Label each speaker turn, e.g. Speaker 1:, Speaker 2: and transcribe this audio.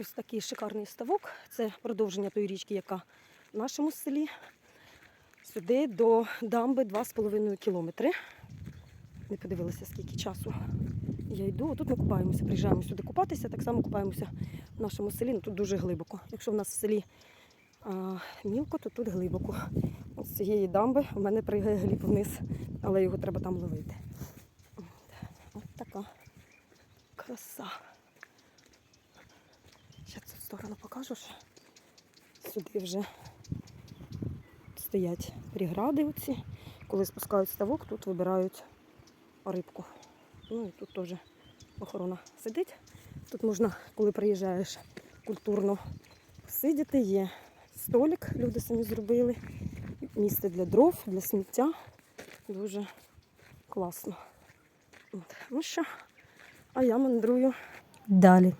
Speaker 1: Ось такий шикарний ставок. Це продовження тої річки, яка в нашому селі. Сюди до дамби 2,5 кілометри. Не подивилася, скільки часу я йду. Тут ми купаємося, приїжджаємо сюди купатися, так само купаємося в нашому селі, ну тут дуже глибоко. Якщо в нас в селі а, мілко, то тут глибоко. З цієї дамби в мене пригає гліб вниз, але його треба там ловити. От, така краса. Сторону покажу. Сюди вже стоять прегради оці. Коли спускають ставок, тут вибирають рибку. Ну і тут теж охорона сидить. Тут можна, коли приїжджаєш, культурно посидіти. Є столик, люди самі зробили. Місце для дров, для сміття. Дуже класно. От. Ну що, а я мандрую далі.